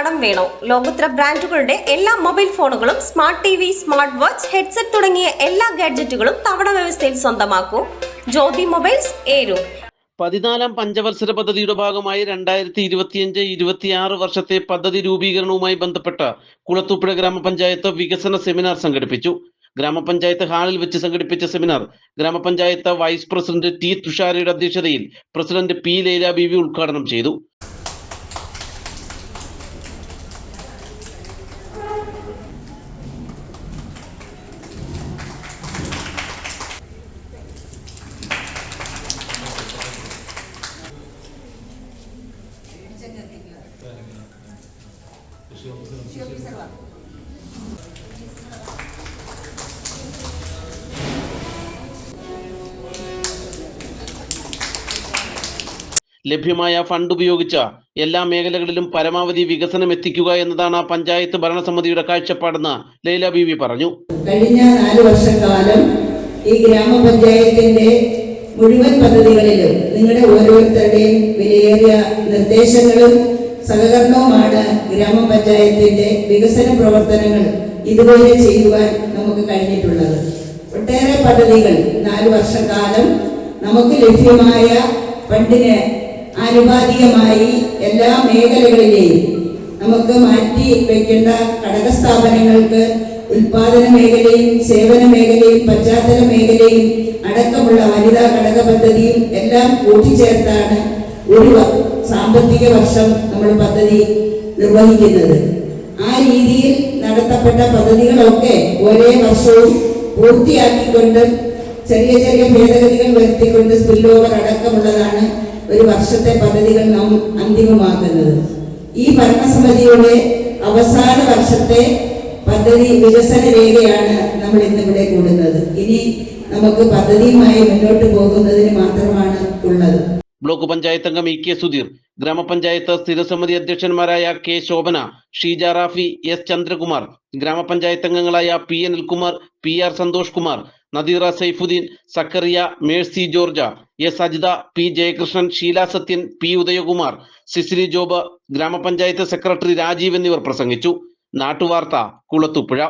കടം വേണോ? ലോകോത്തര ബ്രാൻഡുകളുടെ എല്ലാ മൊബൈൽ ഫോണുകളും smart T V smart watch headset തുടങ്ങിയ എല്ലാ ഗാഡ്ജറ്റുകളും തവണ വ്യവസ്ഥയിൽ സ്വന്തമാക്കൂ. ജ്യോതി മൊബൈൽസ് ഏരു. പതിനാലാം പഞ്ചവത്സര പദ്ധതിയുടെ ഭാഗമായി രണ്ടായിരത്തി ഇരുപത്തിയഞ്ച് ഇരുപത്തിയാറ് വർഷത്തെ പദ്ധതി രൂപീകരണവുമായി ബന്ധപ്പെട്ട കുളത്തൂപ്പുഴ ഗ്രാമപഞ്ചായത്ത് വികസന സെമിനാർ സംഘടിപ്പിച്ചു. ഗ്രാമപഞ്ചായത്ത് ഹാളിൽ വെച്ച് സംഘടിപ്പിച്ച സെമിനാർ ഗ്രാമപഞ്ചായത്ത് വൈസ് പ്രസിഡന്റ് ടി തുഷാരയുടെ അധ്യക്ഷതയിൽ പ്രസിഡന്റ് പി ലൈല വി ഉദ്ഘാടനം ചെയ്തു. Gracias. ലഭ്യമായ ഫണ്ട് ഉപയോഗിച്ച എല്ലാ മേഖലകളിലും പരമാവധി വികസനം എത്തിക്കുക എന്നതാണ് പഞ്ചായത്ത് ഭരണസമിതിയുടെ കാഴ്ചപ്പാടെന്ന് ലൈല ബീവി പറഞ്ഞു. കഴിഞ്ഞ നാല് വർഷക്കാലം ഈ ഗ്രാമപഞ്ചായത്തിന്റെ മുഴുവൻ പദ്ധതികളിലും നിങ്ങളുടെ ഓരോരുത്തരുടെയും വിലയേറിയ നിർദ്ദേശങ്ങളും സഹകരണവുമാണ് ഗ്രാമപഞ്ചായത്തിന്റെ വികസന പ്രവർത്തനങ്ങൾ ഇതുവരെ ചെയ്യുവാൻ നമുക്ക് കഴിഞ്ഞിട്ടുള്ളത്. ഒട്ടേറെ പദ്ധതികൾ നാല് വർഷക്കാലം നമുക്ക് ലഭ്യമായ ഫണ്ടിന് ആനുപാതികമായി എല്ലാ മേഖലകളിലെയും നമുക്ക് മാറ്റി വയ്ക്കേണ്ട ഘടക സ്ഥാപനങ്ങൾക്ക് ഉൽപാദന മേഖലയും സേവന മേഖലയും പശ്ചാത്തല മേഖലയും അടക്കമുള്ള വനിതാ ഘടക പദ്ധതിയും എല്ലാം കൂട്ടിച്ചേർത്താണ് ഒരു സാമ്പത്തിക വർഷം നമ്മൾ പദ്ധതി നിർവഹിക്കുന്നത്. ആ രീതിയിൽ നടത്തപ്പെട്ട പദ്ധതികളൊക്കെ ഒരേ വർഷവും പൂർത്തിയാക്കിക്കൊണ്ട് ചെറിയ ചെറിയ ഭേദഗതികൾ വരുത്തിക്കൊണ്ട് സ്പിൽ ഓവർ അടക്കമുള്ളതാണ് ഒരു വർഷത്തെ പദ്ധതികൾ നാം അന്തിമമാക്കുന്നത്. ഈ ഭരണസമിതിയുടെ അവസാന വർഷത്തെ പദ്ധതി വികസന രേഖയാണ് നമ്മൾ ഇന്നിവിടെ കൂടുന്നത്. ഇനി നമുക്ക് പദ്ധതിയുമായി മുന്നോട്ട് പോകുന്നതിന് മാത്രമാണ് ഉള്ളത്. ബ്ലോക്ക് പഞ്ചായത്ത് അംഗം ഇ കെ സുധീർ ഗ്രാമപഞ്ചായത്ത് സ്ഥിരസമിതി അധ്യക്ഷന്മാരായ കെ ശോഭന ഷീജ റാഫി എസ് ചന്ദ്രകുമാർ ഗ്രാമപഞ്ചായത്ത് അംഗങ്ങളായ P Anilkumar P R Santhosh Kumar Nadeera Saifuddin Sakkariya Mercy George S Ajitha P Jayakrishnan Sheela Sathyan P Udayakumar Cicily Job grama panchayat secretary Rajeev എന്നിവർ പ്രസംഗിച്ചു. നാട്ടുവാർത്ത കുളത്തുപുഴ